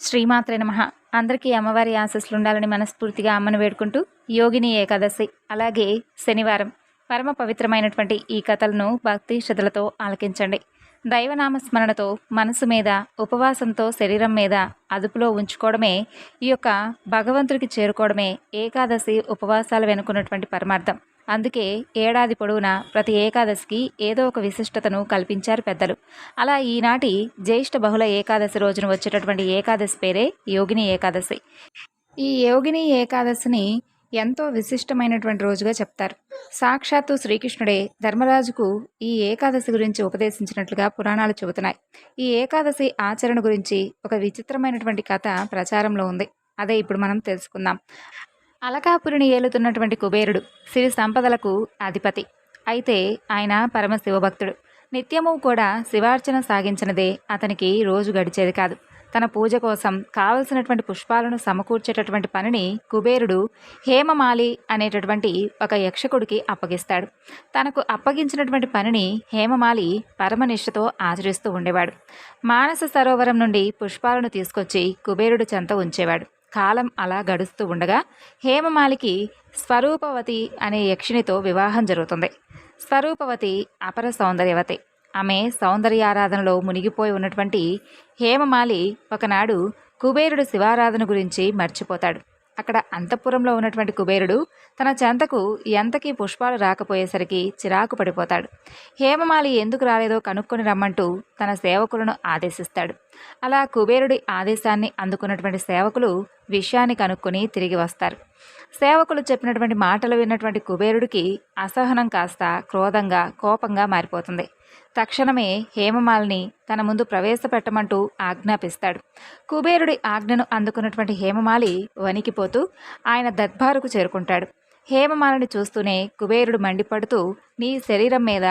శ్రీమాత్రే నమ. అందరికీ అమ్మవారి ఆశస్సులు ఉండాలని మనస్ఫూర్తిగా అమ్మను వేడుకుంటూ యోగిని ఏకాదశి అలాగే శనివారం పరమ పవిత్రమైనటువంటి ఈ కథలను భక్తి శ్రద్ధలతో ఆలకించండి. దైవనామ స్మరణతో మనసు మీద ఉపవాసంతో శరీరం మీద అదుపులో ఉంచుకోవడమే ఈ యొక్క భగవంతుడికి చేరుకోవడమే ఏకాదశి ఉపవాసాలు వెనుకున్నటువంటి పరమార్థం. అందుకే ఏడాది పొడవునా ప్రతి ఏకాదశికి ఏదో ఒక విశిష్టతను కల్పించారు పెద్దలు. అలా ఈనాటి జ్యేష్ఠ బహుళ ఏకాదశి రోజున వచ్చేటటువంటి ఏకాదశి పేరే యోగిని ఏకాదశి. ఈ యోగిని ఏకాదశిని ఎంతో విశిష్టమైనటువంటి రోజుగా చెప్తారు. సాక్షాత్తు శ్రీకృష్ణుడే ధర్మరాజుకు ఈ ఏకాదశి గురించి ఉపదేశించినట్లుగా పురాణాలు చెబుతున్నాయి. ఈ ఏకాదశి ఆచరణ గురించి ఒక విచిత్రమైనటువంటి కథ ప్రచారంలో ఉంది. అదే ఇప్పుడు మనం తెలుసుకుందాం. అలకాపురిని ఏలుతున్నటువంటి కుబేరుడు సిరి సంపదలకు అధిపతి. అయితే ఆయన పరమ శివభక్తుడు నిత్యము కూడా శివార్చన సాగించినదే అతనికి రోజు గడిచేది కాదు. తన పూజ కోసం కావలసినటువంటి పుష్పాలను సమకూర్చేటటువంటి పనిని కుబేరుడు హేమమాలి అనేటటువంటి ఒక యక్షకుడికి అప్పగిస్తాడు. తనకు అప్పగించినటువంటి పనిని హేమమాలి పరమనిష్టతో ఆచరిస్తూ ఉండేవాడు. మానస సరోవరం నుండి పుష్పాలను తీసుకొచ్చి కుబేరుడు చెంత ఉంచేవాడు. కాలం అలా గడుస్తూ ఉండగా హేమమాలికి స్వరూపవతి అనే యక్షినితో వివాహం జరుగుతుంది. స్వరూపవతి అపర సౌందర్యవతి. ఆమె సౌందర్యారాధనలో మునిగిపోయి ఉన్నటువంటి హేమమాలి ఒకనాడు కుబేరుడు శివారాధన గురించి మర్చిపోతాడు. అక్కడ అంతఃపురంలో ఉన్నటువంటి కుబేరుడు తన చెంతకు ఎంతకీ పుష్పాలు రాకపోయేసరికి చిరాకు పడిపోతాడు. హేమమాలి ఎందుకు రాలేదో కనుక్కొని రమ్మంటూ తన సేవకులను ఆదేశిస్తాడు. అలా కుబేరుడి ఆదేశాన్ని అందుకున్నటువంటి సేవకులు విషయాన్ని కనుక్కొని తిరిగి వస్తారు. సేవకులు చెప్పినటువంటి మాటలు విన్నటువంటి కుబేరుడికి అసహనం కాస్త క్రోధంగా కోపంగా మారిపోతుంది. తక్షణమే హేమమాలిని తన ముందు ప్రవేశపెట్టమంటూ ఆజ్ఞాపిస్తాడు. కుబేరుడి ఆజ్ఞను అందుకున్నటువంటి హేమమాలి వణికిపోతూ ఆయన దర్బారుకు చేరుకుంటాడు. హేమమాలిని చూస్తూనే కుబేరుడు మండిపడుతూ నీ శరీరం మీద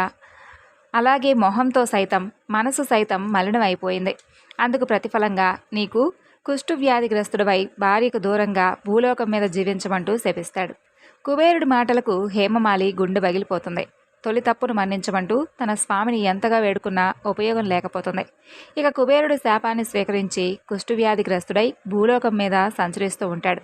అలాగే మొహంతో సైతం మనసు సైతం మలినమైపోయింది. అందుకు ప్రతిఫలంగా నీకు కుష్టు వ్యాధిగ్రస్తుడివై భార్యకు దూరంగా భూలోకం మీద జీవించమంటూ శపిస్తాడు. కుబేరుడి మాటలకు హేమమాలి గుండె బగిలిపోతుంది తొలి తప్పును మన్నించమంటూ తన స్వామిని ఎంతగా వేడుకున్నా ఉపయోగం లేకపోతుంది. ఇక కుబేరుడు శాపాన్ని స్వీకరించి కుష్ఠవ్యాధిగ్రస్తుడై భూలోకం మీద సంచరిస్తూ ఉంటాడు.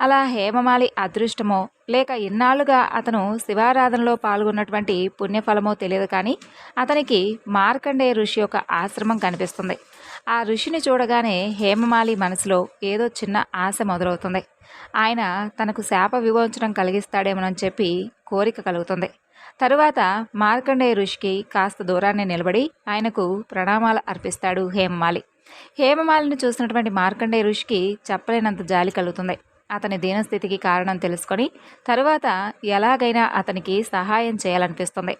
అలా హేమమాలి అదృష్టమో లేక ఇన్నాళ్ళుగా అతను శివారాధనలో పాల్గొన్నటువంటి పుణ్యఫలమో తెలియదు కానీ అతనికి మార్కండేయ ఋషి యొక్క ఆశ్రమం కనిపిస్తుంది. ఆ ఋషిని చూడగానే హేమమాలి మనసులో ఏదో చిన్న ఆశ మొదలవుతుంది. ఆయన తనకు శాప విమోచనం కలిగిస్తాడేమోనని చెప్పి కోరిక కలుగుతుంది. తరువాత మార్కండేయ ఋషికి కాస్త దూరాన్ని నిలబడి ఆయనకు ప్రణామాలు అర్పిస్తాడు హేమమాలి. హేమమాలిని చూసినటువంటి మార్కండేయ ఋషికి చెప్పలేనంత జాలి కలుగుతుంది. అతని దీనస్థితికి కారణం తెలుసుకొని తరువాత ఎలాగైనా అతనికి సహాయం చేయాలనిపిస్తుంది.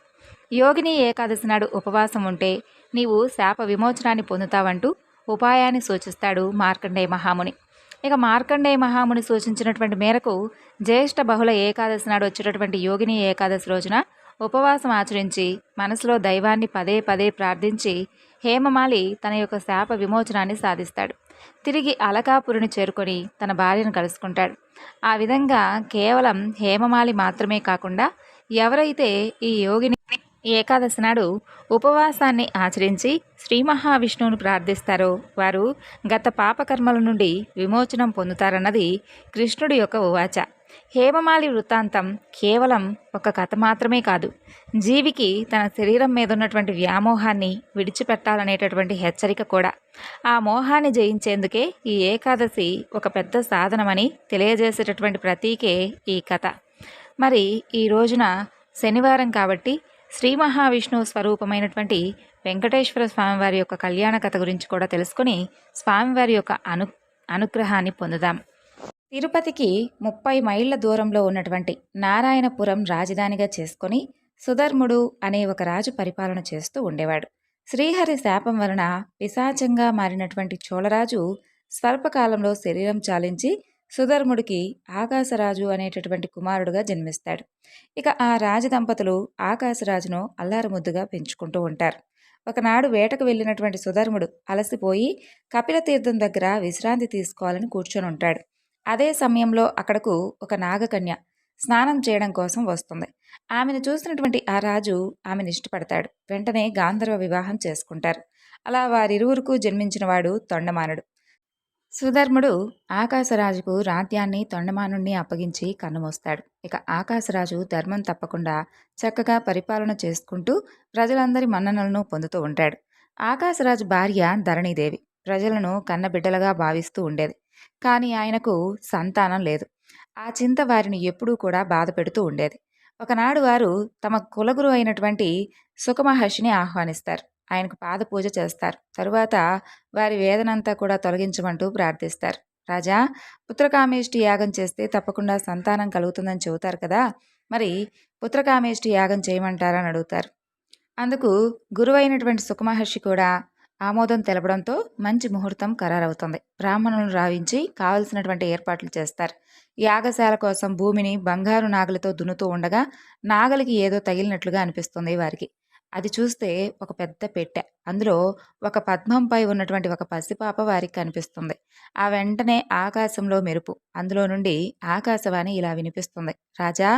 యోగిని ఏకాదశి నాడు ఉపవాసం ఉంటే నీవు శాప విమోచనాన్ని పొందుతావంటూ ఉపాయాన్ని సూచిస్తాడు మార్కండేయ మహాముని. ఇక మార్కండేయ మహాముని సూచించినటువంటి మేరకు జ్యేష్ఠ బహుళ ఏకాదశి నాడు వచ్చేటటువంటి యోగిని ఏకాదశి రోజున ఉపవాసం ఆచరించి మనసులో దైవాన్ని పదే పదే ప్రార్థించి హేమమాలి తన యొక్క శాప విమోచనాన్ని సాధిస్తాడు. తిరిగి అలకాపురిని చేరుకొని తన భార్యను కలుసుకుంటాడు. ఆ విధంగా కేవలం హేమమాలి మాత్రమే కాకుండా ఎవరైతే ఈ యోగిని ఏకాదశి నాడు ఉపవాసాన్ని ఆచరించి శ్రీ మహావిష్ణువును ప్రార్థిస్తారో వారు గత పాపకర్మల నుండి విమోచనం పొందుతారన్నది కృష్ణుడి యొక్క ఉవాచ. హేమమాలి వృత్తాంతం కేవలం ఒక కథ మాత్రమే కాదు. జీవికి తన శరీరం మీద ఉన్నటువంటి వ్యామోహాన్ని విడిచిపెట్టాలనేటటువంటి హెచ్చరిక కూడా. ఆ మోహాన్ని జయించేందుకే ఈ ఏకాదశి ఒక పెద్ద సాధనమని తెలియజేసేటటువంటి ప్రతీకే ఈ కథ. మరి ఈ రోజున శనివారం కాబట్టి శ్రీ మహావిష్ణువు స్వరూపమైనటువంటి వెంకటేశ్వర స్వామివారి యొక్క కళ్యాణ కథ గురించి కూడా తెలుసుకొని స్వామివారి యొక్క అను అనుగ్రహాన్ని పొందుదాం. తిరుపతికి ముప్పై మైళ్ళ దూరంలో ఉన్నటువంటి నారాయణపురం రాజధానిగా చేసుకొని సుధర్ముడు అనే ఒక రాజు పరిపాలన చేస్తూ ఉండేవాడు. శ్రీహరి శాపం వలన పిశాచంగా మారినటువంటి చోళరాజు స్వల్పకాలంలో శరీరం చాలించి సుధర్ముడికి ఆకాశరాజు అనేటటువంటి కుమారుడుగా జన్మిస్తాడు. ఇక ఆ రాజదంపతులు ఆకాశరాజును అల్లారముద్దుగా పెంచుకుంటూ ఉంటారు. ఒకనాడు వేటకు వెళ్ళినటువంటి సుధర్ముడు అలసిపోయి కపిలతీర్థం దగ్గర విశ్రాంతి తీసుకోవాలని కూర్చొని ఉంటాడు అదే సమయంలో అక్కడకు ఒక నాగకన్య స్నానం చేయడం కోసం వస్తుంది. ఆమెను చూసినటువంటి ఆ రాజు ఆమెను ఇష్టపడతాడు. వెంటనే గాంధర్వ వివాహం చేసుకుంటారు. అలా వారిరువురుకు జన్మించిన వాడు తొండమానుడు. సుధర్ముడు ఆకాశరాజుకు రాజ్యాన్ని తొండమానుణ్ణి అప్పగించి కన్నుమూస్తాడు. ఇక ఆకాశరాజు ధర్మం తప్పకుండా చక్కగా పరిపాలన చేసుకుంటూ ప్రజలందరి మన్ననలను పొందుతూ ఉంటాడు. ఆకాశరాజు భార్య ధరణీదేవి. ప్రజలను కన్నబిడ్డలుగా భావిస్తూ ఉండేది. కానీ ఆయనకు సంతానం లేదు. ఆ చింత వారిని ఎప్పుడూ కూడా బాధ పెడుతూ ఉండేది. ఒకనాడు వారు తమ కులగురు అయినటువంటి సుఖమహర్షిని ఆహ్వానిస్తారు. ఆయనకు పాద పూజ చేస్తారు. తరువాత వారి వేదనంతా కూడా తొలగించమంటూ ప్రార్థిస్తారు. రాజా పుత్రకామేష్టి యాగం చేస్తే తప్పకుండా సంతానం కలుగుతుందని చెబుతారు కదా మరి పుత్రకామేష్టి యాగం చేయమంటారని అడుగుతారు. అందుకు గురువైనటువంటి సుఖమహర్షి కూడా ఆమోదం తెలపడంతో మంచి ముహూర్తం ఖరారవుతుంది. బ్రాహ్మణులను రావించి కావలసినటువంటి ఏర్పాట్లు చేస్తారు. యాగశాల కోసం భూమిని బంగారు నాగలితో దున్నుతూ ఉండగా నాగలికి ఏదో తగిలినట్లుగా అనిపిస్తుంది వారికి. అది చూస్తే ఒక పెద్ద పెట్టె. అందులో ఒక పద్మంపై ఉన్నటువంటి ఒక పసిపాప వారికి కనిపిస్తుంది. ఆ వెంటనే ఆకాశంలో మెరుపు. అందులో నుండి ఆకాశవాణి ఇలా వినిపిస్తుంది. రాజా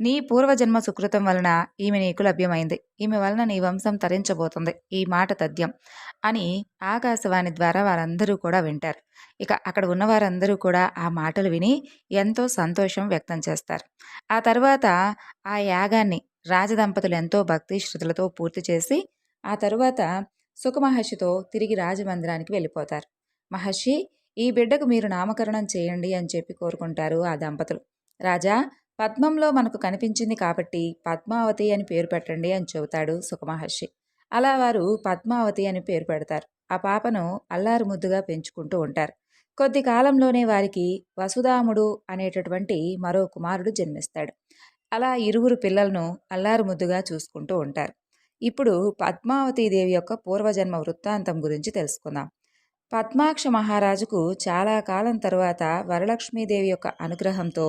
నీ పూర్వజన్మ సుకృతం వలన ఈమె నీకు లభ్యమైంది. ఈమె వలన నీ వంశం తరించబోతుంది. ఈ మాట తథ్యం అని ఆకాశవాణి ద్వారా వారందరూ కూడా వింటారు. ఇక అక్కడ ఉన్న వారందరూ కూడా ఆ మాటలు విని ఎంతో సంతోషం వ్యక్తం చేస్తారు. ఆ తర్వాత ఆ యాగాన్ని రాజదంపతులు ఎంతో భక్తి శ్రద్ధలతో పూర్తి చేసి ఆ తరువాత సుఖమహర్షితో తిరిగి రాజమందిరానికి వెళ్ళిపోతారు. మహర్షి ఈ బిడ్డకు మీరు నామకరణం చేయండి అని చెప్పి కోరుకుంటారు ఆ దంపతులు. రాజా పద్మంలో మనకు కనిపించింది కాబట్టి పద్మావతి అని పేరు పెట్టండి అని చెబుతాడు సుఖమహర్షి అలా వారు పద్మావతి అని పేరు పెడతారు. ఆ పాపను అల్లారు ముద్దుగా పెంచుకుంటూ ఉంటారు. కొద్ది కాలంలోనే వారికి వసుధాముడు అనేటటువంటి మరో కుమారుడు జన్మిస్తాడు. అలా ఇరువురు పిల్లలను అల్లారు ముద్దుగా చూసుకుంటూ ఉంటారు. ఇప్పుడు పద్మావతీదేవి యొక్క పూర్వజన్మ వృత్తాంతం గురించి తెలుసుకుందాం. పద్మాక్ష మహారాజుకు చాలా కాలం తరువాత వరలక్ష్మీదేవి యొక్క అనుగ్రహంతో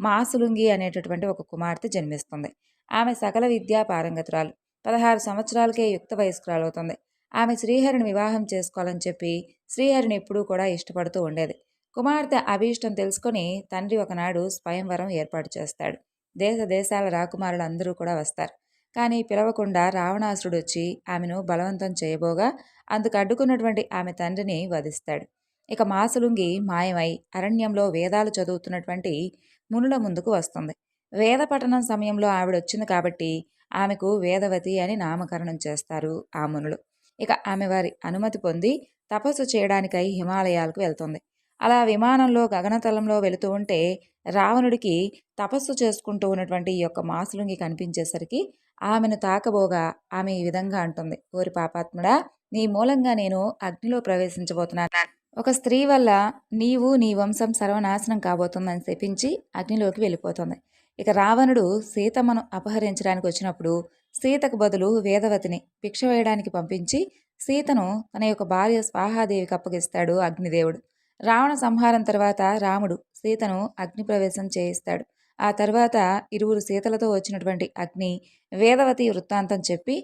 మాసులుంగి అనేటటువంటి ఒక కుమార్తె జన్మిస్తుంది. ఆమె సకల విద్యా పారంగతురాలు. పదహారు సంవత్సరాలకే యుక్త వయస్కురాలవుతుంది. ఆమె శ్రీహరిని వివాహం చేసుకోవాలని చెప్పి శ్రీహరిని ఎప్పుడూ కూడా ఇష్టపడుతూ ఉండేది. కుమార్తె అభీష్టం తెలుసుకొని తండ్రి ఒకనాడు స్వయంవరం ఏర్పాటు చేస్తాడు. దేశ దేశాల రాకుమారులు అందరూ కూడా వస్తారు. కానీ పిలవకుండా రావణాసురుడు వచ్చి ఆమెను బలవంతం చేయబోగా అందుకు అడ్డుకున్నటువంటి ఆమె తండ్రిని వధిస్తాడు. ఇక మాసులుంగి మాయమై అరణ్యంలో వేదాలు చదువుతున్నటువంటి మునుల ముందుకు వస్తుంది. వేద పఠనం సమయంలో ఆవిడ వచ్చింది కాబట్టి ఆమెకు వేదవతి అని నామకరణం చేస్తారు ఆ మునులు. ఇక ఆమె వారి అనుమతి పొంది తపస్సు చేయడానికై హిమాలయాలకు వెళ్తుంది. అలా విమానంలో గగనతలంలో వెళుతూ ఉంటే రావణుడికి తపస్సు చేసుకుంటూ ఉన్నటువంటి ఈ యొక్క మాసులుంగి కనిపించేసరికి ఆమెను తాకబోగా ఆమె ఈ విధంగా అంటుంది. ఓరి పాపాత్ముడా నీ మూలంగా నేను అగ్నిలో ప్రవేశించబోతున్నాను. ఒక స్త్రీ వల్ల నీవు నీ వంశం సర్వనాశనం కాబోతుందని శపించి అగ్నిలోకి వెళ్ళిపోతుంది. ఇక రావణుడు సీతమ్మను అపహరించడానికి వచ్చినప్పుడు సీతకు బదులు వేదవతిని భిక్ష వేయడానికి పంపించి సీతను తన యొక్క భార్య స్వాహాదేవికి అప్పగిస్తాడు అగ్నిదేవుడు. రావణ సంహారం తర్వాత రాముడు సీతను అగ్నిప్రవేశం చేయిస్తాడు. ఆ తర్వాత ఇరువురు సీతలతో వచ్చినటువంటి అగ్ని వేదవతి వృత్తాంతం చెప్పి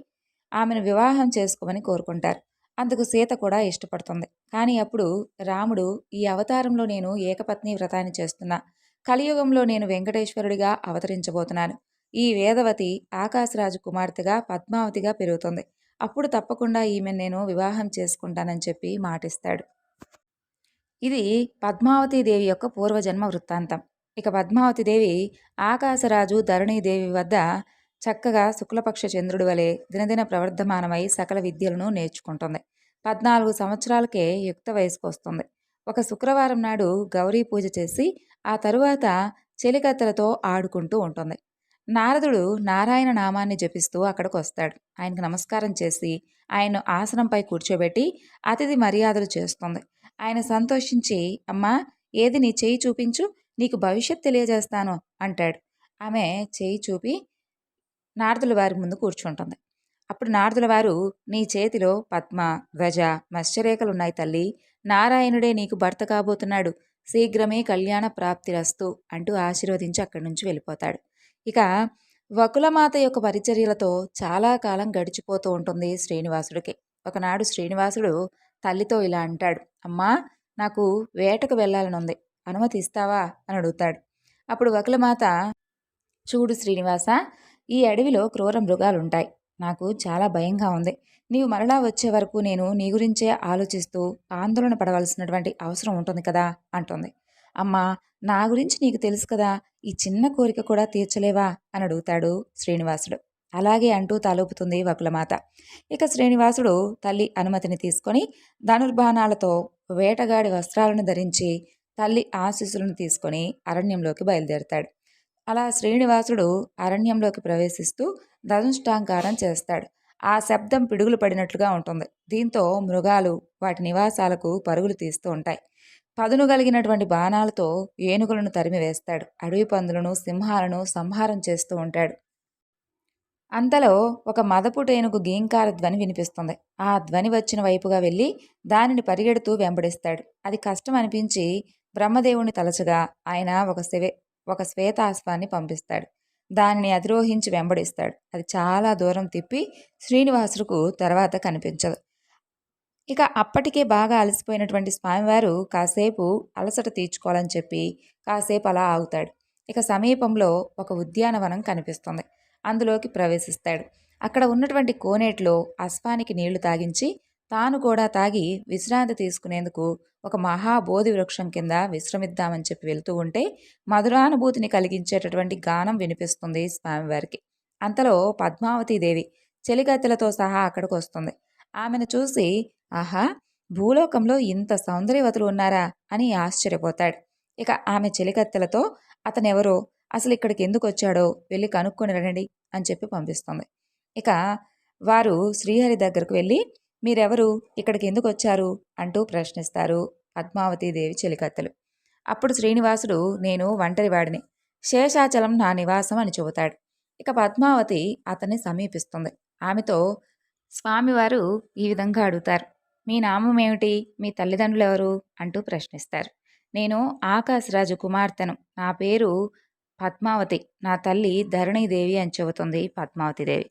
ఆమెను వివాహం చేసుకోమని కోరుకుంటారు. అందుకు సీత కూడా ఇష్టపడుతుంది. కానీ అప్పుడు రాముడు ఈ అవతారంలో నేను ఏకపత్ని వ్రతాన్ని చేస్తున్నా. కలియుగంలో నేను వెంకటేశ్వరుడిగా అవతరించబోతున్నాను. ఈ వేదవతి ఆకాశరాజు కుమార్తెగా పద్మావతిగా పెరుగుతుంది. అప్పుడు తప్పకుండా ఈమె నేను వివాహం చేసుకుంటానని చెప్పి మాటిస్తాడు. ఇది పద్మావతీదేవి యొక్క పూర్వజన్మ వృత్తాంతం. ఇక పద్మావతిదేవి ఆకాశరాజు ధరణీదేవి వద్ద చక్కగా శుక్లపక్ష చంద్రుడి వలె దినదిన ప్రవర్ధమానమై సకల విద్యలను నేర్చుకుంటుంది. పద్నాలుగు సంవత్సరాలకే యుక్త వయసుకు వస్తుంది. ఒక శుక్రవారం నాడు గౌరీ పూజ చేసి ఆ తరువాత చెలికత్తెలతో ఆడుకుంటూ ఉంటుంది. నారదుడు నారాయణ నామాన్ని జపిస్తూ అక్కడికి వస్తాడు. ఆయనకు నమస్కారం చేసి ఆయన ఆసనంపై కూర్చోబెట్టి అతిథి మర్యాదలు చేస్తుంది. ఆయన సంతోషించి అమ్మా ఏది నీ చేయి చూపించు నీకు భవిష్యత్ తెలియజేస్తాను అంటాడు. ఆమె చేయి చూపి నారదుల వారి ముందు కూర్చుంటుంది. అప్పుడు నారదుల వారు నీ చేతిలో పద్మ ధ్వజ మత్స్యరేఖలున్నాయి తల్లి నారాయణుడే నీకు భర్త కాబోతున్నాడు శీఘ్రమే కళ్యాణ ప్రాప్తిరస్తు అంటూ ఆశీర్వదించి అక్కడి నుంచి వెళ్ళిపోతాడు. ఇక వకులమాత యొక్క పరిచర్యలతో చాలా కాలం గడిచిపోతూ ఉంటుంది శ్రీనివాసుడికి. ఒకనాడు శ్రీనివాసుడు తల్లితో ఇలా అంటాడు. అమ్మా నాకు వేటకు వెళ్ళాలని ఉంది అనుమతి ఇస్తావా? అని అడుగుతాడు. అప్పుడు వకులమాత చూడు శ్రీనివాస ఈ అడవిలో క్రూర మృగాలుంటాయి. నాకు చాలా భయంగా ఉంది. నీవు మరలా వచ్చే వరకు నేను నీ గురించే ఆలోచిస్తూ ఆందోళన పడవలసినటువంటి అవసరం ఉంటుంది కదా? అంటుంది. అమ్మా నా గురించి నీకు తెలుసు కదా. ఈ చిన్న కోరిక కూడా తీర్చలేవా? అని అడుగుతాడు శ్రీనివాసుడు. అలాగే అంటూ తలుపుతుంది వకులమాత. ఇక శ్రీనివాసుడు తల్లి అనుమతిని తీసుకొని ధనుర్బాణాలతో వేటగాడి వస్త్రాలను ధరించి తల్లి ఆశీస్సులను తీసుకొని అరణ్యంలోకి బయలుదేరుతాడు. అలా శ్రీనివాసుడు అరణ్యంలోకి ప్రవేశిస్తూ ధనుష్టాంకారం చేస్తాడు. ఆ శబ్దం పిడుగులు పడినట్లుగా ఉంటుంది. దీంతో మృగాలు వాటి నివాసాలకు పరుగులు తీస్తూ ఉంటాయి. పదును కలిగినటువంటి బాణాలతో ఏనుగులను తరిమివేస్తాడు. అడవి పందులను సింహాలను సంహారం చేస్తూ ఉంటాడు. అంతలో ఒక మదపుటేనుగు గీంకార ధ్వని వినిపిస్తుంది. ఆ ధ్వని వచ్చిన వైపుగా వెళ్ళి దానిని పరిగెడుతూ వెంబడిస్తాడు. అది కష్టం అనిపించి బ్రహ్మదేవుని తలచగా ఆయన ఒక శివే ఒక శ్వేతాశ్వాన్ని పంపిస్తాడు. దానిని అధిరోహించి వెంబడిస్తాడు. అది చాలా దూరం తిప్పి శ్రీనివాసుకు తర్వాత కనిపించదు. ఇక అప్పటికే బాగా అలసిపోయినటువంటి స్వామివారు కాసేపు అలసట తీర్చుకోవాలని చెప్పి కాసేపు అలా ఆగుతాడు. ఇక సమీపంలో ఒక ఉద్యానవనం కనిపిస్తుంది. అందులోకి ప్రవేశిస్తాడు. అక్కడ ఉన్నటువంటి కోనేటిలో అశ్వానికి నీళ్ళు తాగించి తాను కూడా తాగి విశ్రాంతి తీసుకునేందుకు ఒక మహాబోధి వృక్షం కింద విశ్రమిద్దామని చెప్పి వెళ్తూ ఉంటే మధురానుభూతిని కలిగించేటటువంటి గానం వినిపిస్తుంది స్వామివారికి. అంతలో పద్మావతీదేవి చెలిగత్తెలతో సహా అక్కడికి వస్తుంది. ఆమెను చూసి ఆహా! భూలోకంలో ఇంత సౌందర్యవతులు ఉన్నారా? అని ఆశ్చర్యపోతాడు. ఇక ఆమె చెలికత్తెలతో అతనెవరో? అసలు ఇక్కడికి ఎందుకు వచ్చాడో వెళ్ళి కనుక్కొని రండి అని చెప్పి పంపిస్తుంది. ఇక వారు శ్రీహరి దగ్గరకు వెళ్ళి మీరెవరు? ఇక్కడికి ఎందుకు వచ్చారు? అంటూ ప్రశ్నిస్తారు పద్మావతీదేవి చెలికత్తెలు. అప్పుడు శ్రీనివాసుడు నేను ఒంటరివాడిని శేషాచలం నా నివాసం అని చెబుతాడు. ఇక పద్మావతి అతన్ని సమీపిస్తుంది. ఆమెతో స్వామివారు ఈ విధంగా అడుగుతారు మీ నామం ఏమిటి? మీ తల్లిదండ్రులు ఎవరు? అంటూ ప్రశ్నిస్తారు. నేను ఆకాశరాజు కుమార్తెను. నా పేరు పద్మావతి. నా తల్లి ధరణీదేవి అని చెబుతుంది పద్మావతిదేవి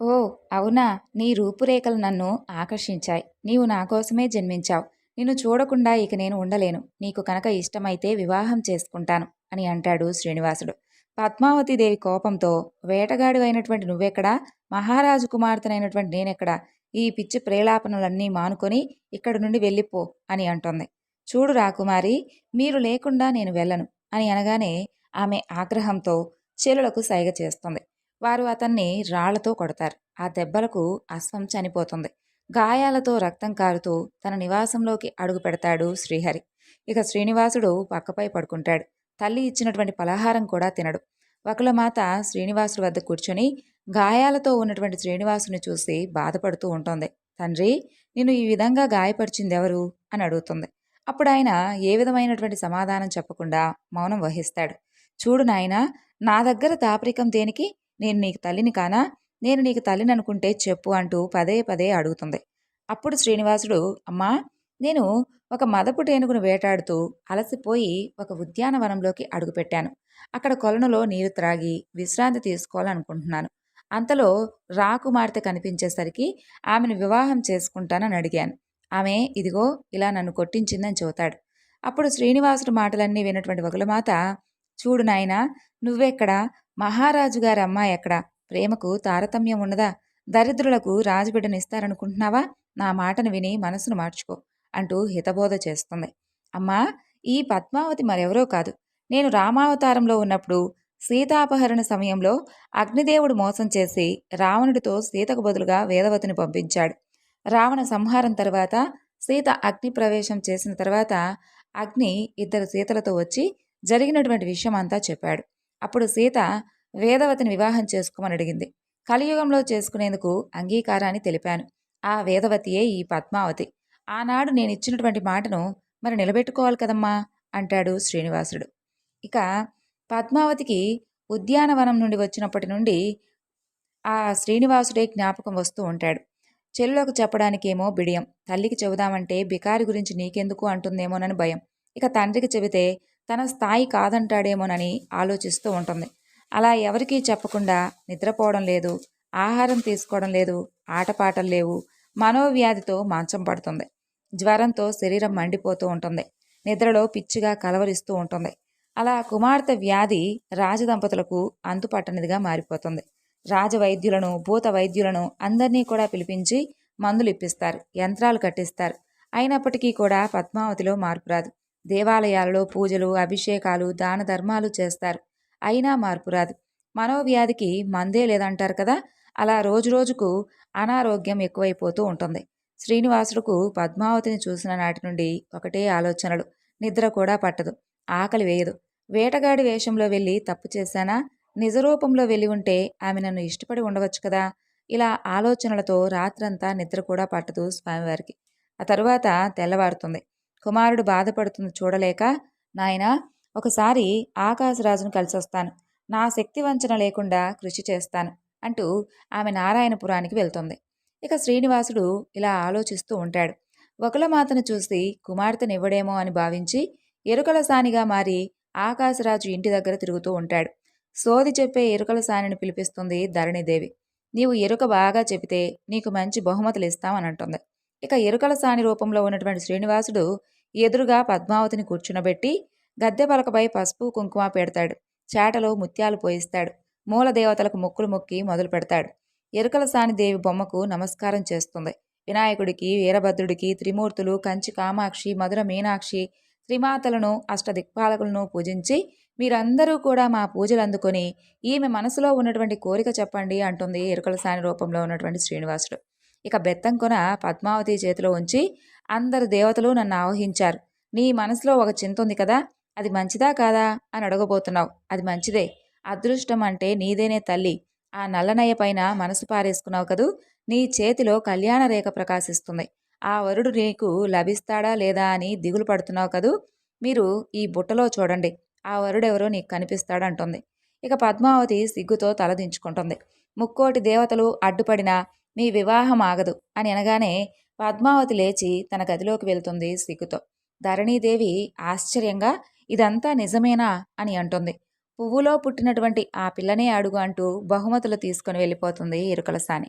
ఓ అవునా? నీ రూపురేఖలు నన్ను ఆకర్షించాయి. నీవు నా కోసమే జన్మించావు. నిన్ను చూడకుండా ఇక నేను ఉండలేను. నీకు కనుక ఇష్టమైతే వివాహం చేసుకుంటాను అని అంటాడు శ్రీనివాసుడు. పద్మావతిదేవి కోపంతో వేటగాడు అయినటువంటి నువ్వెక్కడా? మహారాజు కుమార్తెనైనటువంటి నేనెక్కడా? ఈ పిచ్చి ప్రేలాపనలన్నీ మానుకొని ఇక్కడి నుండి వెళ్ళిపో అని అంటుంది. చూడు రాకుమారి మీరు లేకుండా నేను వెళ్ళను అని అనగానే ఆమె ఆగ్రహంతో చెలులకు సైగ చేస్తుంది. వారు అతన్ని రాళ్ళతో కొడతారు. ఆ దెబ్బలకు అశ్వం చనిపోతుంది. గాయాలతో రక్తం కారుతూ తన నివాసంలోకి అడుగు పెడతాడు శ్రీహరి. ఇక శ్రీనివాసుడు పక్కపై పడుకుంటాడు. తల్లి ఇచ్చినటువంటి పలహారం కూడా తినడు. వకులమాత శ్రీనివాసుడి వద్ద కూర్చొని గాయాలతో ఉన్నటువంటి శ్రీనివాసుని చూసి బాధపడుతూ ఉంటుంది. తండ్రి నిన్ను ఈ విధంగా గాయపరిచింది ఎవరు? అని అడుగుతుంది. అప్పుడు ఆయన ఏ విధమైనటువంటి సమాధానం చెప్పకుండా మౌనం వహిస్తాడు. చూడు నాయన నా దగ్గర దాపరికం దేనికి? నేను నీకు తల్లిని కానా? నేను నీకు తల్లిని అనుకుంటే చెప్పు అంటూ పదే పదే అడుగుతుంది. అప్పుడు శ్రీనివాసుడు అమ్మా నేను ఒక మదపు టేనుగును వేటాడుతూ అలసిపోయి ఒక ఉద్యానవనంలోకి అడుగుపెట్టాను. అక్కడ కొలనులో నీరు త్రాగి విశ్రాంతి తీసుకోవాలనుకుంటున్నాను. అంతలో రాకుమార్తె కనిపించేసరికి ఆమెను వివాహం చేసుకుంటానని అడిగాను. ఆమె ఇదిగో ఇలా నన్ను కొట్టించిందని చెబుతాడు. అప్పుడు శ్రీనివాసుడు మాటలన్నీ విన్నటువంటి వగులమాత చూడు నాయనా నువ్వెక్కడ? మహారాజు గారి అమ్మాయి ఎక్కడ? ప్రేమకు తారతమ్యం ఉన్నదా? దరిద్రులకు రాజుబిడ్డనిస్తారనుకుంటున్నావా? నా మాటను విని మనసును మార్చుకో అంటూ హితబోధ చేస్తుంది. అమ్మా ఈ పద్మావతి మరెవరో కాదు. నేను రామావతారంలో ఉన్నప్పుడు సీతాపహరణ సమయంలో అగ్నిదేవుడు మోసం చేసి రావణుడితో సీతకు బదులుగా వేదవతిని పంపించాడు. రావణ సంహారం తర్వాత సీత అగ్ని ప్రవేశం చేసిన తర్వాత అగ్ని ఇద్దరు సీతలతో వచ్చి జరిగినటువంటి విషయం అంతా చెప్పాడు. అప్పుడు సీత వేదవతిని వివాహం చేసుకోమని అడిగింది. కలియుగంలో చేసుకునేందుకు అంగీకారాన్ని తెలిపాను. ఆ వేదవతియే ఈ పద్మావతి. ఆనాడు నేను ఇచ్చినటువంటి మాటను మరి నిలబెట్టుకోవాలి కదమ్మా? అంటాడు శ్రీనివాసుడు. ఇక పద్మావతికి ఉద్యానవనం నుండి వచ్చినప్పటి నుండి ఆ శ్రీనివాసుడే జ్ఞాపకం వస్తూ ఉంటాడు. చెల్లులకు చెప్పడానికేమో బిడియం. తల్లికి చెబుదామంటే బికారి గురించి నీకెందుకు? అంటుందేమోనని భయం. ఇక తండ్రికి చెబితే తన స్థాయి కాదంటాడేమోనని ఆలోచిస్తూ ఉంటుంది. అలా ఎవరికీ చెప్పకుండా నిద్రపోవడం లేదు ఆహారం తీసుకోవడం లేదు ఆటపాటలు లేవు మనోవ్యాధితో మంచం పడుతుంది. జ్వరంతో శరీరం మండిపోతూ ఉంటుంది. నిద్రలో పిచ్చిగా కలవరిస్తూ ఉంటుంది. అలా కుమార్తె వ్యాధి రాజదంపతులకు అంతుపట్టనిదిగా మారిపోతుంది. రాజవైద్యులను భూత వైద్యులను అందరినీ కూడా పిలిపించి మందులు ఇప్పిస్తారు యంత్రాలు కట్టిస్తారు. అయినప్పటికీ కూడా పద్మావతిలో మార్పు రాదు. దేవాలయాలలో పూజలు అభిషేకాలు దాన ధర్మాలు చేస్తారు. అయినా మార్పు రాదు. మనోవ్యాధికి మందే లేదంటారు కదా? అలా రోజురోజుకు అనారోగ్యం ఎక్కువైపోతూ ఉంటుంది. శ్రీనివాసుడుకు పద్మావతిని చూసిన నాటి నుండి ఒకటే ఆలోచనలు. నిద్ర కూడా పట్టదు. ఆకలి వేయదు. వేటగాడి వేషంలో వెళ్ళి తప్పు చేశానా? నిజరూపంలో వెళ్ళి ఉంటే ఆమె నన్ను ఇష్టపడి ఉండవచ్చు కదా? ఇలా ఆలోచనలతో రాత్రంతా నిద్ర కూడా పట్టదు స్వామివారికి. ఆ తరువాత తెల్లవారుతుంది. కుమారుడు బాధపడుతుంది చూడలేక నాయనా ఒకసారి ఆకాశరాజును కలిసొస్తాను. నా శక్తి వంచన లేకుండా కృషి చేస్తాను అంటూ ఆమె నారాయణపురానికి వెళ్తుంది. ఇక శ్రీనివాసుడు ఇలా ఆలోచిస్తూ ఉంటాడు. ఒకలమాతను చూసి కుమార్తెనివ్వడేమో అని భావించి ఎరుకల సానిగా మారి ఆకాశరాజు ఇంటి దగ్గర తిరుగుతూ ఉంటాడు. సోది చెప్పే ఎరుకల సానిని పిలిపిస్తుంది ధరణిదేవి. నీవు ఎరుక బాగా చెబితే నీకు మంచి బహుమతులు ఇస్తామని అంటుంది ఇక ఎరుకల సాని రూపంలో ఉన్నటువంటి శ్రీనివాసుడు ఎదురుగా పద్మావతిని కూర్చునబెట్టి గద్దె పలకపై పసుపు కుంకుమ పెడతాడు. చాటలో ముత్యాలు పోయిస్తాడు. మూల దేవతలకు మొక్కులు మొక్కి మొదలు పెడతాడు. ఎరుకల సాని దేవి బొమ్మకు నమస్కారం చేస్తుంది. వినాయకుడికి వీరభద్రుడికి త్రిమూర్తులు కంచి కామాక్షి మధుర మీనాక్షి త్రిమాతలను అష్టదిక్పాలకులను పూజించి మీరందరూ కూడా మా పూజలు అందుకొని ఈమె మనసులో ఉన్నటువంటి కోరిక చెప్పండి అంటుంది ఎరుకల సాని రూపంలో ఉన్నటువంటి శ్రీనివాసుడు. ఇక బెత్తంకొన పద్మావతి చేతిలో ఉంచి అందరు దేవతలు నన్ను ఆవహించారు. నీ మనసులో ఒక చింత ఉంది కదా అది మంచిదా కాదా అని అడగబోతున్నావు. అది మంచిదే. అదృష్టం అంటే నీదేనే తల్లి. ఆ నల్లనయ్య పైన మనసు పారేసుకున్నావు కదూ? నీ చేతిలో కళ్యాణ రేఖ ప్రకాశిస్తుంది. ఆ వరుడు నీకు లభిస్తాడా లేదా అని దిగులు పడుతున్నావు కదూ? మీరు ఈ బుట్టలో చూడండి. ఆ వరుడెవరో నీకు కనిపిస్తాడంటుంది ఇక పద్మావతి సిగ్గుతో తలదించుకుంటుంది ముక్కోటి దేవతలు అడ్డుపడినా మీ వివాహం ఆగదు అని అనగానే పద్మావతి లేచి తన గదిలోకి వెళ్తుంది సిగ్గుతో ధరణీదేవి ఆశ్చర్యంగా ఇదంతా నిజమేనా? అని అంటుంది. పువ్వులో పుట్టినటువంటి ఆ పిల్లనే అడుగు అంటూ బహుమతులు తీసుకొని వెళ్ళిపోతుంది ఎరుకలసాని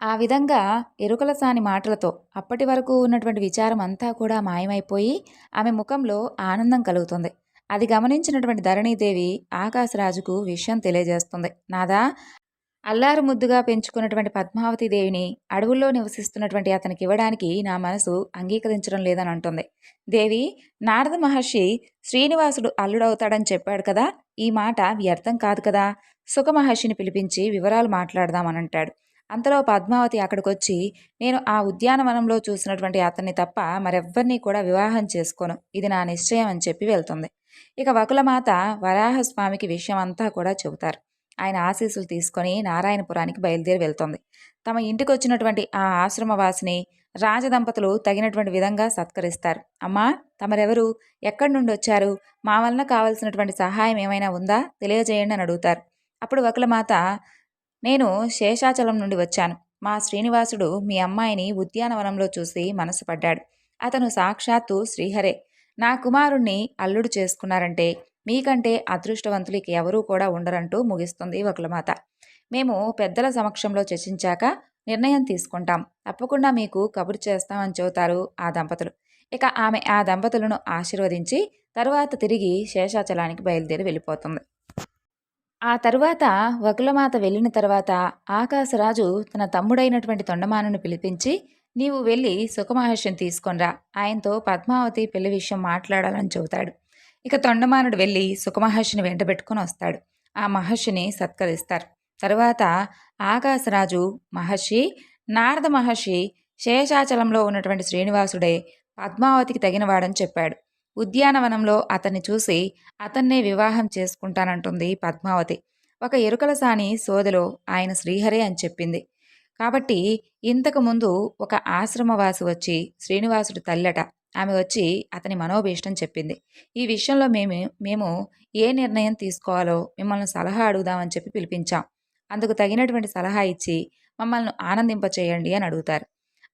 ఆ విధంగా ఎరుకల సాని మాటలతో అప్పటి వరకు ఉన్నటువంటి విచారం అంతా కూడా మాయమైపోయి ఆమె ముఖంలో ఆనందం కలుగుతుంది. అది గమనించినటువంటి ధరణీదేవి ఆకాశరాజుకు విషయం తెలియజేస్తుంది. నాదా అల్లారు ముద్దుగా పెంచుకున్నటువంటి పద్మావతి దేవిని అడవుల్లో నివసిస్తున్నటువంటి అతనికి ఇవ్వడానికి నా మనసు అంగీకరించడం లేదని అంటుంది. దేవి నారద మహర్షి శ్రీనివాసుడు అల్లుడవుతాడని చెప్పాడు కదా ఈ మాట వ్యర్థం కాదు కదా? సుఖ మహర్షిని పిలిపించి వివరాలు మాట్లాడదామని అంటాడు. అంతలో పద్మావతి అక్కడికొచ్చి నేను ఆ ఉద్యానవనంలో చూసినటువంటి అతన్ని తప్ప మరెవ్వరినీ కూడా వివాహం చేసుకోను. ఇది నా నిశ్చయం అని చెప్పి వెళ్తుంది. ఇక వకులమాత వరాహస్వామికి విషయం అంతా కూడా చెబుతారు. ఆయన ఆశీస్సులు తీసుకొని నారాయణపురానికి బయలుదేరి వెళ్తుంది. తమ ఇంటికి వచ్చినటువంటి ఆ ఆశ్రమవాసిని రాజదంపతులు తగినటువంటి విధంగా సత్కరిస్తారు. అమ్మా తమరెవరు? ఎక్కడి నుండి వచ్చారు? మా వలన కావలసినటువంటి సహాయం ఏమైనా ఉందా? తెలియజేయండి అని అడుగుతారు. అప్పుడు వకులమాత నేను శేషాచలం నుండి వచ్చాను. మా శ్రీనివాసుడు మీ అమ్మాయిని ఉద్యానవనంలో చూసి మనసు పడ్డాడు. అతను సాక్షాత్తు శ్రీహరే. నా కుమారుణ్ణి అల్లుడు చేసుకున్నారంటే మీకంటే అదృష్టవంతులు ఇక ఎవరూ కూడా ఉండరంటూ ముగిస్తుంది వకులమాత. మేము పెద్దల సమక్షంలో చర్చించాక నిర్ణయం తీసుకుంటాం. తప్పకుండా మీకు కబురు చేస్తామని చెబుతారు ఆ దంపతులు. ఇక ఆమె ఆ దంపతులను ఆశీర్వదించి తరువాత తిరిగి శేషాచలానికి బయలుదేరి వెళ్ళిపోతుంది. ఆ తరువాత వకులమాత వెళ్ళిన తర్వాత ఆకాశరాజు తన తమ్ముడైనటువంటి తొండమానను పిలిపించి నీవు వెళ్ళి సుఖమహర్షిని తీసుకొనిరా. ఆయనతో పద్మావతి పెళ్ళి విషయం మాట్లాడాలని చెబుతాడు. ఇక తొండమానుడు వెళ్ళి సుఖమహర్షిని వెంటబెట్టుకుని వస్తాడు. ఆ మహర్షిని సత్కరిస్తారు. తరువాత ఆకాశరాజు మహర్షి నారద మహర్షి శేషాచలంలో ఉన్నటువంటి శ్రీనివాసుడే పద్మావతికి తగినవాడని చెప్పాడు. ఉద్యానవనంలో అతన్ని చూసి అతన్నే వివాహం చేసుకుంటానంటుంది పద్మావతి. ఒక ఎరుకల సాని సోదలో ఆయన శ్రీహరే అని చెప్పింది. కాబట్టి ఇంతకుముందు ఒక ఆశ్రమవాసి వచ్చి శ్రీనివాసుడు తల్లట ఆమె వచ్చి అతని మనోభీష్టం చెప్పింది. ఈ విషయంలో మేము మేము ఏ నిర్ణయం తీసుకోవాలో మిమ్మల్ని సలహా అడుగుదామని చెప్పి పిలిపించాం. అందుకు తగినటువంటి సలహా ఇచ్చి మమ్మల్ని ఆనందింపచేయండి అని అడుగుతారు.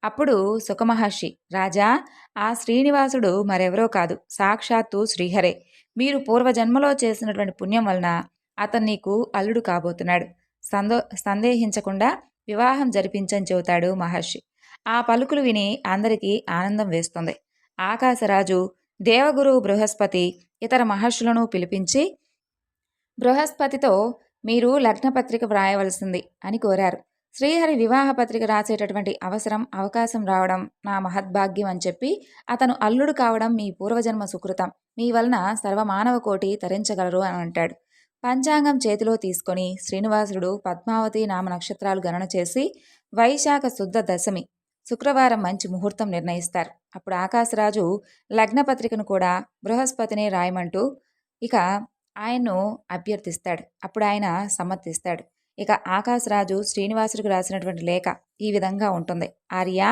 అప్పుడు సుఖమహర్షి రాజా ఆ శ్రీనివాసుడు మరెవరో కాదు. సాక్షాత్తు శ్రీహరే. మీరు పూర్వజన్మలో చేసినటువంటి పుణ్యం వలన అతను నీకు అల్లుడు కాబోతున్నాడు. సందో సందేహించకుండా వివాహం జరిపించని చెబుతాడు మహర్షి. ఆ పలుకులు విని అందరికీ ఆనందం వేస్తుంది. ఆకాశరాజు దేవగురు బృహస్పతి ఇతర మహర్షులను పిలిపించి బృహస్పతితో మీరు లగ్నపత్రిక వ్రాయవలసింది అని కోరారు. శ్రీహరి వివాహ పత్రిక రాసేటటువంటి అవసరం అవకాశం రావడం నా మహద్భాగ్యం అని చెప్పి అతను అల్లుడు కావడం మీ పూర్వజన్మ సుకృతం. మీ వలన సర్వమానవ కోటి తరించగలరు అని అంటాడు. పంచాంగం చేతిలో తీసుకొని శ్రీనివాసుడు పద్మావతి నామ నక్షత్రాలు గణన చేసి వైశాఖ శుద్ధ దశమి శుక్రవారం మంచి ముహూర్తం నిర్ణయిస్తారు. అప్పుడు ఆకాశరాజు లగ్నపత్రికను కూడా బృహస్పతిని రాయమంటూ ఇక ఆయన్ను అభ్యర్థిస్తాడు. అప్పుడు ఆయన సమ్మతిస్తాడు. ఇక ఆకాశరాజు శ్రీనివాసుడికి రాసినటువంటి లేఖ ఈ విధంగా ఉంటుంది. ఆర్య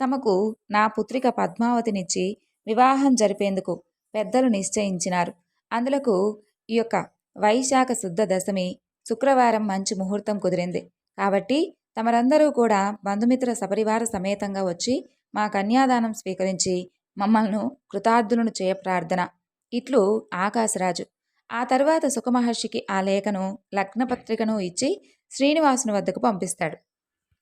తమకు నా పుత్రిక పద్మావతినిచ్చి వివాహం జరిపేందుకు పెద్దలు నిశ్చయించినారు. అందులకు ఈ యొక్క వైశాఖ శుద్ధ దశమి శుక్రవారం మంచి ముహూర్తం కుదిరింది. కాబట్టి తమరందరూ కూడా బంధుమిత్ర సపరివార సమేతంగా వచ్చి మా కన్యాదానం స్వీకరించి మమ్మల్ని కృతార్థులను చేయ ప్రార్థన. ఇట్లు ఆకాశరాజు. ఆ తర్వాత సుఖమహర్షికి ఆ లేఖను లగ్నపత్రికను ఇచ్చి శ్రీనివాసుని వద్దకు పంపిస్తాడు.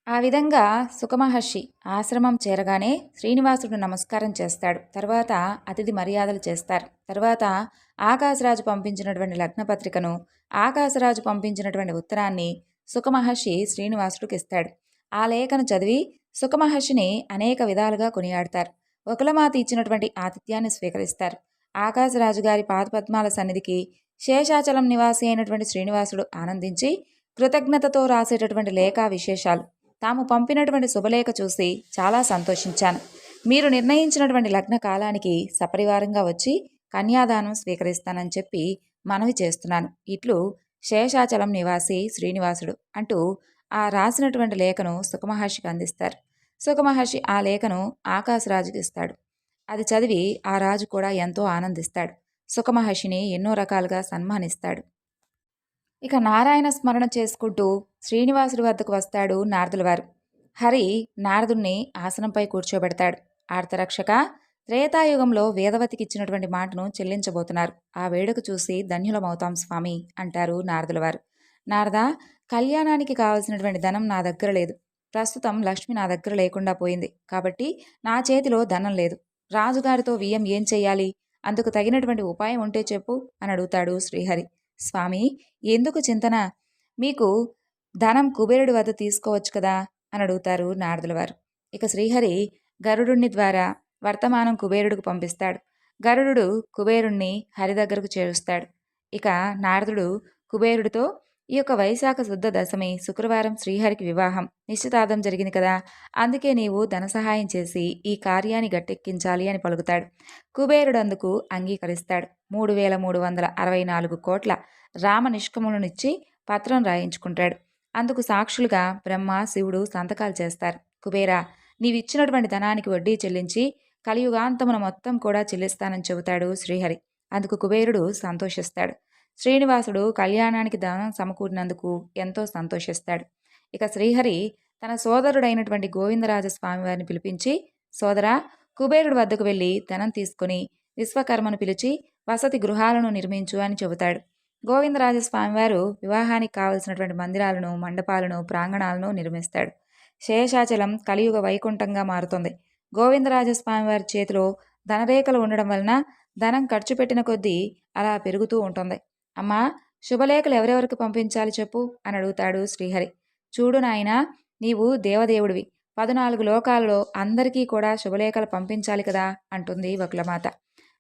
ఆ విధంగా సుఖమహర్షి ఆశ్రమం చేరగానే శ్రీనివాసుడు నమస్కారం చేస్తాడు. తర్వాత అతిథి మర్యాదలు చేస్తారు. తర్వాత ఆకాశరాజు పంపించినటువంటి లగ్నపత్రికను ఆకాశరాజు పంపించినటువంటి ఉత్తరాన్ని సుఖమహర్షి శ్రీనివాసుడికి ఇస్తాడు. ఆ లేఖను చదివి సుఖమహర్షిని అనేక విధాలుగా కొనియాడతారు. ఒకలమాత ఇచ్చినటువంటి ఆతిథ్యాన్ని స్వీకరిస్తారు. ఆకాశరాజు గారి పాదపద్మాల సన్నిధికి శేషాచలం నివాసి అయినటువంటి శ్రీనివాసుడు ఆనందించి కృతజ్ఞతతో రాసేటటువంటి లేఖ విశేషాలు. తాము పంపినటువంటి శుభలేఖ చూసి చాలా సంతోషించాను. మీరు నిర్ణయించినటువంటి లగ్న కాలానికి సపరివారంగా వచ్చి కన్యాదానం స్వీకరిస్తానని చెప్పి మనవి చేస్తున్నాను. ఇట్లు శేషాచలం నివాసి శ్రీనివాసుడు అంటూ ఆ రాసినటువంటి లేఖను సుఖమహర్షికి అందిస్తారు. సుఖమహర్షి ఆ లేఖను ఆకాశరాజుకి ఇస్తాడు. అది చదివి ఆ రాజు కూడా ఎంతో ఆనందిస్తాడు. సుఖమహర్షిని ఎన్నో రకాలుగా సన్మానిస్తాడు. ఇక నారాయణ స్మరణ చేసుకుంటూ శ్రీనివాసుడి వద్దకు వస్తాడు నారదులవారు హరి నారదుణ్ణి ఆసనంపై కూర్చోబెడతాడు. ఆర్తరక్షక త్రేతాయుగంలో వేదవతికి ఇచ్చినటువంటి మాటను చెల్లించబోతున్నారు. ఆ వేడుక చూసి ధన్యులమవుతాం స్వామి అంటారు నారదుల వారు నారద కళ్యాణానికి కావలసినటువంటి ధనం నా దగ్గర లేదు. ప్రస్తుతం లక్ష్మి నా దగ్గర లేకుండా పోయింది. కాబట్టి నా చేతిలో ధనం లేదు. రాజుగారితో వియ్యం ఏం చెయ్యాలి? అందుకు తగినటువంటి ఉపాయం ఉంటే చెప్పు అని అడుగుతాడు శ్రీహరి. స్వామి ఎందుకు చింతన? మీకు ధనం కుబేరుడి వద్ద తీసుకోవచ్చు కదా అని అడుగుతారు నారదుల వారు ఇక శ్రీహరి గరుడుని ద్వారా వర్తమానం కుబేరుడికి పంపిస్తాడు. గరుడు కుబేరుణ్ణి హరి దగ్గరకు చేరుస్తాడు. ఇక నారదుడు కుబేరుడితో ఈ యొక్క వైశాఖ శుద్ధ దశమి శుక్రవారం శ్రీహరికి వివాహం. నిశ్చితార్థం జరిగింది కదా? అందుకే నీవు ధన సహాయం చేసి ఈ కార్యాన్ని గట్టెక్కించాలి అని పలుకుతాడు. కుబేరుడు అందుకు అంగీకరిస్తాడు. మూడు వేల మూడు వందల అరవై నాలుగు కోట్ల రామ నిష్కములనిచ్చి పత్రం రాయించుకుంటాడు. అందుకు సాక్షులుగా బ్రహ్మ శివుడు సంతకాలు చేస్తారు. కుబేరా నీవిచ్చినటువంటి ధనానికి వడ్డీ చెల్లించి కలియుగాంతమున మొత్తం కూడా చెల్లిస్తానని చెబుతాడు శ్రీహరి. అందుకు కుబేరుడు సంతోషిస్తాడు. శ్రీనివాసుడు కళ్యాణానికి దానం సమకూరినందుకు ఎంతో సంతోషిస్తాడు. ఇక శ్రీహరి తన సోదరుడైనటువంటి గోవిందరాజ స్వామివారిని పిలిపించి సోదరా కుబేరుడి వద్దకు వెళ్ళి ధనం తీసుకుని విశ్వకర్మను పిలిచి వసతి గృహాలను నిర్మించు అని చెబుతాడు. గోవిందరాజ స్వామివారు వివాహానికి కావలసినటువంటి మందిరాలను మండపాలను ప్రాంగణాలను నిర్మిస్తాడు. శేషాచలం కలియుగ వైకుంఠంగా మారుతుంది. గోవిందరాజస్వామి వారి చేతిలో ధనరేఖలు ఉండడం వలన ధనం ఖర్చు పెట్టిన కొద్దీ అలా పెరుగుతూ ఉంటుంది. అమ్మా శుభలేఖలు ఎవరెవరికి పంపించాలి చెప్పు? అని అడుగుతాడు శ్రీహరి. చూడు నాయన నీవు దేవదేవుడివి. పద్నాలుగు లోకాలలో అందరికీ కూడా శుభలేఖలు పంపించాలి కదా? అంటుంది వకులమాత.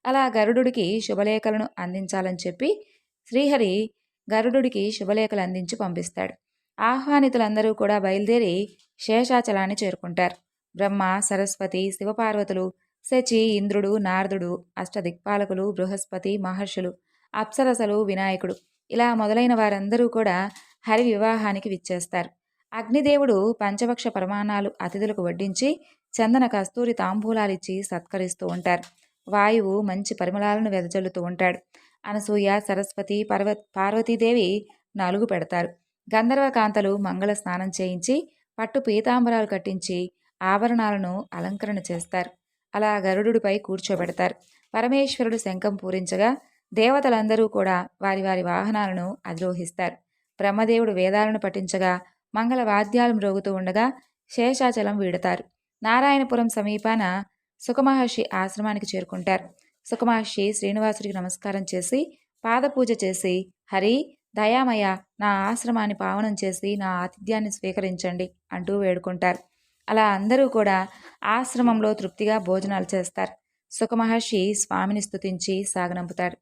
అలా గరుడుడికి శుభలేఖలను అందించాలని చెప్పి శ్రీహరి గరుడుడికి శుభలేఖలు అందించి పంపిస్తాడు. ఆహ్వానితులందరూ కూడా బయలుదేరి శేషాచలాన్ని చేరుకుంటారు. బ్రహ్మ సరస్వతి శివపార్వతులు శచి ఇంద్రుడు నారదుడు అష్టదిక్పాలకులు బృహస్పతి మహర్షులు అప్సరసలు వినాయకుడు. ఇలా మొదలైన వారందరూ కూడా హరి వివాహానికి విచ్చేస్తారు. అగ్నిదేవుడు పంచవక్ష ప్రమాణాలు అతిథులకు వడ్డించి చందన కస్తూరి తాంబూలాలిచ్చి సత్కరిస్తూ ఉంటారు. వాయువు మంచి పరిమళాలను వెదజల్లుతూ ఉంటాడు. అనసూయ సరస్వతి పర్వ పార్వతీదేవి నలుగు పెడతారు. గంధర్వకాంతలు మంగళ స్నానం చేయించి పట్టు పీతాంబరాలు కట్టించి ఆభరణాలను అలంకరణ చేస్తారు. అలా గరుడుపై కూర్చోబెడతారు. పరమేశ్వరుడు శంఖం పూరించగా దేవతలందరూ కూడా వారి వారి వాహనాలను అధిరోహిస్తారు. బ్రహ్మదేవుడు వేదాలను పఠించగా మంగళ వాద్యాలు మ్రోగుతూ ఉండగా శేషాచలం వీడతారు. నారాయణపురం సమీపాన సుఖమహర్షి ఆశ్రమానికి చేరుకుంటారు. సుఖమహర్షి శ్రీనివాసుడికి నమస్కారం చేసి పాదపూజ చేసి హరి దయామయ నా ఆశ్రమాన్ని పావనం చేసి నా ఆతిథ్యాన్ని స్వీకరించండి అంటూ వేడుకుంటారు. అలా అందరూ కూడా ఆశ్రమంలో తృప్తిగా భోజనాలు చేస్తారు. సుఖమహర్షి స్వామిని స్తుతించి సాగనంపుతాడు.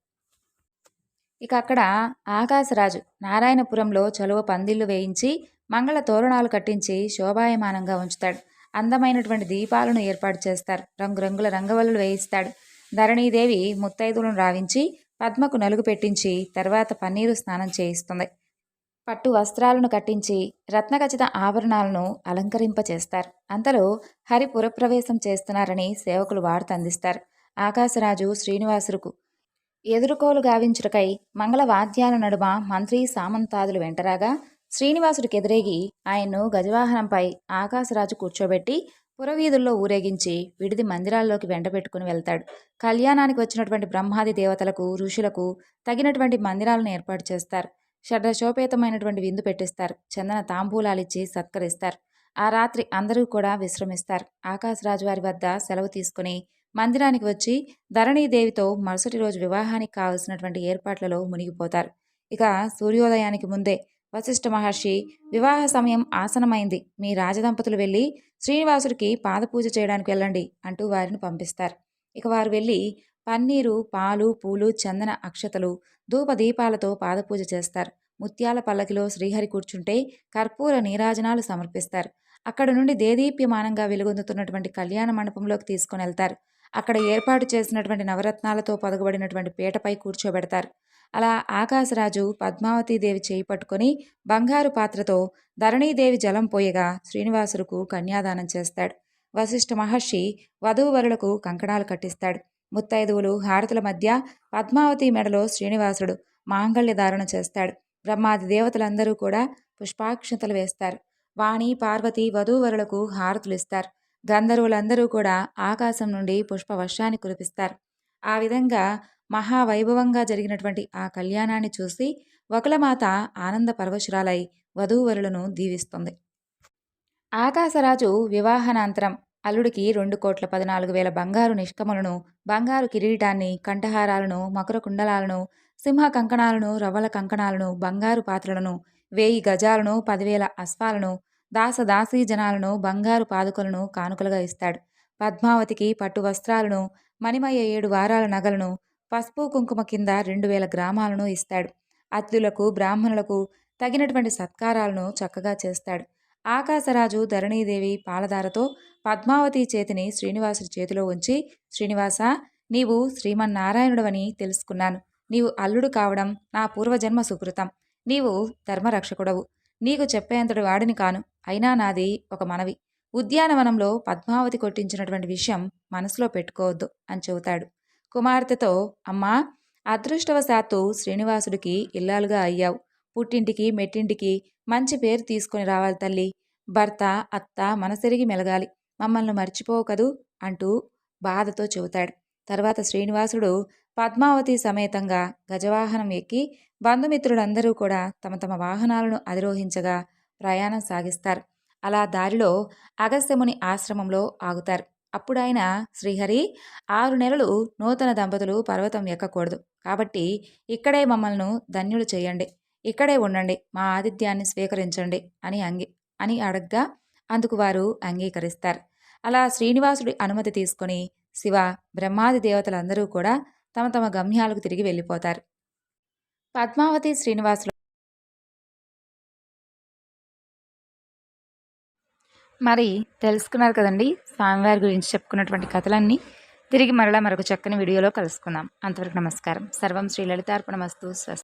ఇక అక్కడ ఆకాశరాజు నారాయణపురంలో చలువ పందిళ్ళు వేయించి మంగళ తోరణాలు కట్టించి శోభాయమానంగా ఉంచుతాడు. అందమైనటువంటి దీపాలను ఏర్పాటు చేస్తారు. రంగురంగుల రంగవల్లులు వేయిస్తాడు. ధరణీదేవి ముత్తైదులను రావించి పద్మకు నలుగు పెట్టించి తర్వాత పన్నీరు స్నానం చేయిస్తుంది. పట్టు వస్త్రాలను కట్టించి రత్నఖచిత ఆభరణాలను అలంకరింపచేస్తారు. అంతలో హరి పురప్రవేశం చేస్తున్నారని సేవకులు వార్త అందిస్తారు ఆకాశరాజు శ్రీనివాసులకు ఎదురుకోలు గావించుటకై మంగళ వాద్యాల నడుమ మంత్రి సామంతాదులు వెంటరాగా శ్రీనివాసుడికి ఎదురేగి ఆయన్ను గజవాహనంపై ఆకాశరాజు కూర్చోబెట్టి పురవీధుల్లో ఊరేగించి విడిది మందిరాల్లోకి వెంటబెట్టుకుని వెళ్తాడు. కళ్యాణానికి వచ్చినటువంటి బ్రహ్మాది దేవతలకు ఋషులకు తగినటువంటి మందిరాలను ఏర్పాటు చేస్తారు. షడ్రశోపేతమైనటువంటి విందు పెట్టిస్తారు. చందన తాంబూలాలిచ్చి సత్కరిస్తారు. ఆ రాత్రి అందరూ కూడా విశ్రమిస్తారు. ఆకాశరాజు వారి వద్ద సెలవు తీసుకుని మందిరానికి వచ్చి ధరణీదేవితో మరుసటి రోజు వివాహానికి కావలసినటువంటి ఏర్పాట్లలో మునిగిపోతారు. ఇక సూర్యోదయానికి ముందే వశిష్ఠ మహర్షి వివాహ సమయం ఆసనమైంది మీ రాజదంపతులు వెళ్ళి శ్రీనివాసుడికి పాదపూజ చేయడానికి వెళ్ళండి అంటూ వారిని పంపిస్తారు. ఇక వారు వెళ్ళి పన్నీరు పాలు పూలు చందన అక్షతలు ధూప దీపాలతో పాదపూజ చేస్తారు. ముత్యాల పల్లకిలో శ్రీహరి కూర్చుంటే కర్పూర నీరాజనాలు సమర్పిస్తారు. అక్కడ నుండి దేదీప్యమానంగా వెలుగొందుతున్నటువంటి కళ్యాణ మండపంలోకి తీసుకుని వెళ్తారు. అక్కడ ఏర్పాటు చేసినటువంటి నవరత్నాలతో పొదగబడినటువంటి పీటపై కూర్చోబెడతారు. అలా ఆకాశరాజు పద్మావతీదేవి చేయి పట్టుకొని బంగారు పాత్రతో ధరణీదేవి జలం పోయగా శ్రీనివాసులకు కన్యాదానం చేస్తాడు. వశిష్ఠ మహర్షి వధూవరులకు కంకణాలు కట్టిస్తాడు. ముత్తైదువులు హారతుల మధ్య పద్మావతి మెడలో శ్రీనివాసుడు మాంగళ్య ధారణ చేస్తాడు. బ్రహ్మాది దేవతలందరూ కూడా పుష్పాక్షతలు వేస్తారు. వాణి పార్వతి వధూవరులకు హారతులు ఇస్తారు. గంధర్వులందరూ కూడా ఆకాశం నుండి పుష్పవర్షాన్ని కురిపిస్తారు. ఆ విధంగా మహావైభవంగా జరిగినటువంటి ఆ కళ్యాణాన్ని చూసి వకులమాత ఆనంద పరవశురాలై వధూవరులను దీవిస్తుంది. ఆకాశరాజు వివాహానంతరం అల్లుడికి రెండు కోట్ల పద్నాలుగు వేల బంగారు నిష్కములను బంగారు కిరీటాన్ని కంఠహారాలను మకర కుండలాలను సింహ కంకణాలను రవ్వల కంకణాలను బంగారు పాత్రలను వేయి గజాలను పదివేల అశ్వాలను దాసదాసీ జనాలను బంగారు పాదుకలను కానుకలుగా ఇస్తాడు. పద్మావతికి పట్టు వస్త్రాలను మణిమయ ఏడు వారాల నగలను పసుపు కుంకుమ కింద రెండు వేల గ్రామాలను ఇస్తాడు. అతిథులకు బ్రాహ్మణులకు తగినటువంటి సత్కారాలను చక్కగా చేస్తాడు. ఆకాశరాజు ధరణీదేవి పాలధారతో పద్మావతి చేతిని శ్రీనివాసుడి చేతిలో ఉంచి శ్రీనివాస నీవు శ్రీమన్నారాయణుడవని తెలుసుకున్నాను. నీవు అల్లుడు కావడం నా పూర్వజన్మ సుకృతం. నీవు ధర్మరక్షకుడవు. నీకు చెప్పేంతటి వాడిని కాను. అయినా నాది ఒక మనవి. ఉద్యానవనంలో పద్మావతి కొట్టించినటువంటి విషయం మనసులో పెట్టుకోవద్దు అని చెబుతాడు. కుమార్తెతో అమ్మా అదృష్టవశాత్తు శ్రీనివాసుడికి ఇల్లాలుగా అయ్యావు. పుట్టింటికి మెట్టింటికి మంచి పేరు తీసుకొని రావాలి తల్లి. భర్త అత్త మనసెరిగి మెలగాలి. మమ్మల్ని మర్చిపోవు కదూ? అంటూ బాధతో చెబుతాడు. తర్వాత శ్రీనివాసుడు పద్మావతి సమేతంగా గజవాహనం ఎక్కి బంధుమిత్రులందరూ కూడా తమ తమ వాహనాలను అధిరోహించగా ప్రయాణం సాగిస్తారు. అలా దారిలో అగస్త్యముని ఆశ్రమంలో ఆగుతారు. అప్పుడు ఆయన శ్రీహరి ఆరు నెలలు నూతన దంపతులు పర్వతం ఎక్కకూడదు. కాబట్టి ఇక్కడే మమ్మల్ని ధన్యులు చేయండి. ఇక్కడే ఉండండి మా ఆతిథ్యాన్ని స్వీకరించండి అని అంగి అని అడగ్గా అందుకు వారు అంగీకరిస్తారు. అలా శ్రీనివాసుడి అనుమతి తీసుకొని శివ బ్రహ్మాది దేవతలందరూ కూడా తమ తమ గమ్యాలకు తిరిగి వెళ్ళిపోతారు. పద్మావతి శ్రీనివాసులు మరి తెలుసుకున్నారు కదండి స్వామివారి గురించి చెప్పుకున్నటువంటి కథలన్నీ. తిరిగి మరలా మరొక చక్కని వీడియోలో కలుసుకుందాం. అంతవరకు నమస్కారం. సర్వం శ్రీ లలితార్పణమస్తు స్వస్తి.